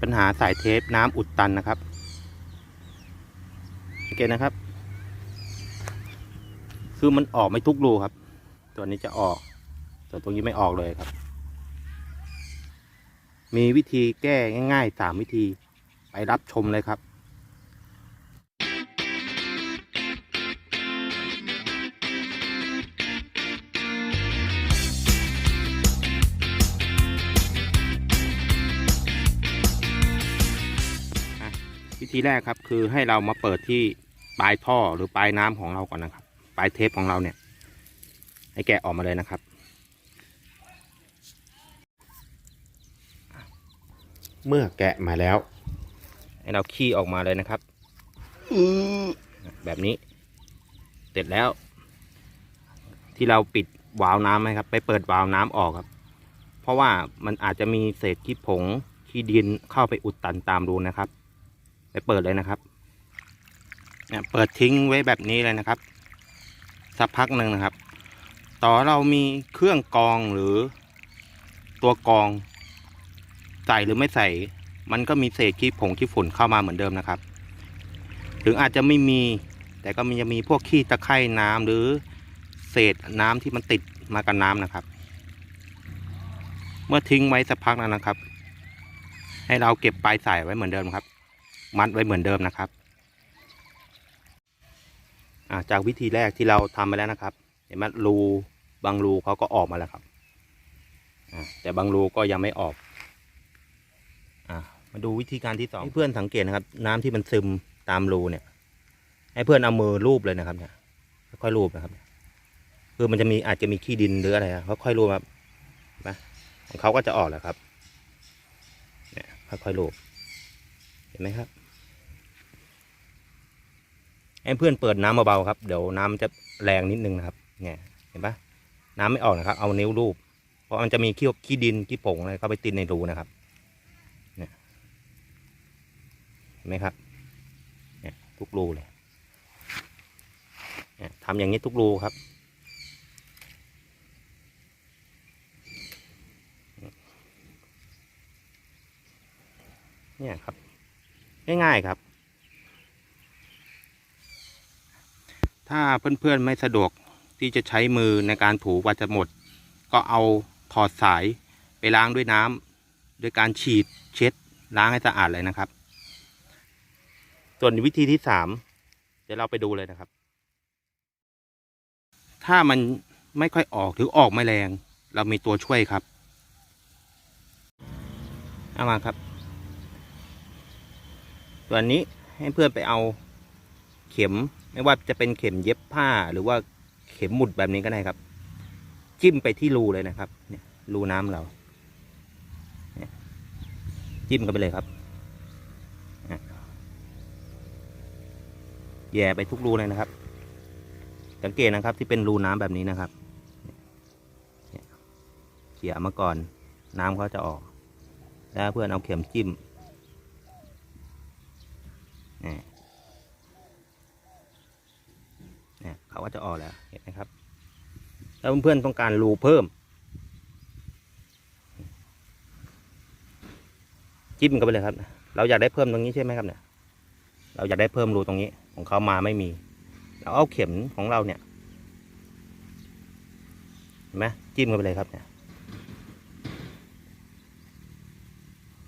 ปัญหาสายเทปน้ำอุดตันนะครับโอเคนะครับ คือมันออกไม่ทุกรูครับ ตัวนี้จะออกแต่ตรงนี้ไม่ออกเลยครับ มีวิธีแก้ง่ายๆสามวิธีไปรับชมเลยครับ วิธีแรกครับ คือให้เรามาเปิดที่ปลายท่อหรือปลายน้ำของเราก่อนนะครับ ปลายเทปของเราเนี่ย ให้แกะออกมาเลยนะครับ เมื่อแกะมาแล้ว ให้เราขี้ออกมาเลยนะครับแบบนี้เสร็จแล้ว ที่เราปิดวาล์วน้ำไหมครับ ไปเปิดวาล์วน้ำออกครับ เพราะว่ามันอาจจะมีเศษขี้ผงขี้ดินเข้าไปอุดตันตามรูนะครับ ไปเปิดเลยนะครับเนี่ยเปิดทิ้งไว้แบบนี้เลยนะครับ สักพักหนึ่งนะครับ ต่อเรามีเครื่องกรองหรือตัวกรอง ใส่หรือไม่ใส่ มันก็มีเศษขี้ผงขี้ฝุ่นเข้ามาเหมือนเดิมนะครับถึงออาจจะไม่มี แต่ก็มีจะมีพวกขี้ตะไคร่น้ำหรือเศษน้ำที่มันติดมากับน้ำนะครับ เมื่อทิ้งไว้สักพักแล้วนะครับ ให้เราเก็บปลายสายไว้เหมือนเดิมครับ มัดไว้เหมือนเดิมนะครับาจากวิธีแรกที่เราทำไปแล้วนะครับ เห็นไหมรูบางรูเขาก็ออกมาแล้วครับแต่บางรูก็ยังไม่ออกอมาดูวิธีการที่สองให้เพื่อนสังเกตนะครับ น้ำที่มันซึมตามรูเนี่ย ให้เพื่อนเอามือลูบเลยนะครับเนี่ยค่อยๆลูบนะครับ คือมันจะมีอาจจะมีขี้ดินหรืออะไรอะค่อยๆลูบครับนไหมของเขาก็จะออกแล้วครับเนี่ยค่อยๆลูบเห็นไหมครับ ให้เพื่อนเปิดน้ำเบาๆครับ เดี๋ยวน้ำจะแรงนิดนึงนะครับเนี่ยเห็นปะน้ำไม่ออกนะครับ เอานิ้วลูบเพราะมันจะมีขี้ขี้ดินขี้ผงอะไรเข้าไปติดในรูนะครับเนี่ยเห็นไหมครับเนี่ยทุกรูเลยเนี่ยทำอย่างนี้ทุกรูครับเนี่ยครับ ง่ายๆครับ ถ้าเพื่อนๆไม่สะดวกที่จะใช้มือในการถูวัจะหมด ก็เอาถอดสายไปล้างด้วยน้ำด้วยการฉีดเช็ดล้างให้สะอาดเลยนะครับ ส่วนวิธีที่สามเดี๋ยวเราไปดูเลยนะครับ ถ้ามันไม่ค่อยออกหรือออกไม่แรง เรามีตัวช่วยครับเอามาครับ ส่วนนี้ให้เพื่อนไปเอา เข็มไม่ว่าจะเป็นเข็มเย็บผ้าหรือว่าเข็มหมุดแบบนี้ก็ได้ครับ จิ้มไปที่รูเลยนะครับ เนี่ยรูน้ำเราจิ้มกันไปเลยครับแย่ไปทุกรูเลยนะครับ สังเกตนะครับที่เป็นรูน้ำแบบนี้นะครับเขี่ยมาก่อน น้ำเขาจะออก แล้วเพื่อนเอาเข็มจิ้มเนี่ยเนี่ยเขา ก็จะออกแล้วเห็นไหมครับถ้าเพื่อนๆต้องการรูเพิ่ม จิ้มกันไปเลยครับ เราอยากได้เพิ่มตรงนี้ใช่ไหมครับเนี่ย เราอยากได้เพิ่มรูตรงนี้ของเขามาไม่มี เราเอาเข็มของเราเนี่ยเห็นไหมจิ้มกันไปเลยครับเนี่ย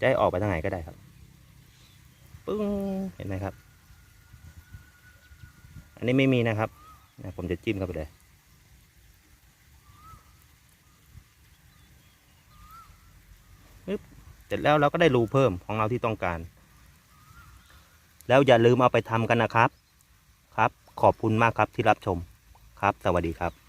จะให้ออกไปทางไหนก็ได้ครับปึ้งเห็นไหมครับ อันนี้ไม่มีนะครับ ผมจะจิ้มเข้าไปเลยปึ๊บเสร็จแล้วเราก็ได้รูเพิ่มของเราที่ต้องการ แล้วอย่าลืมเอาไปทำกันนะครับ ครับ ขอบคุณมากครับที่รับชม ครับ สวัสดีครับ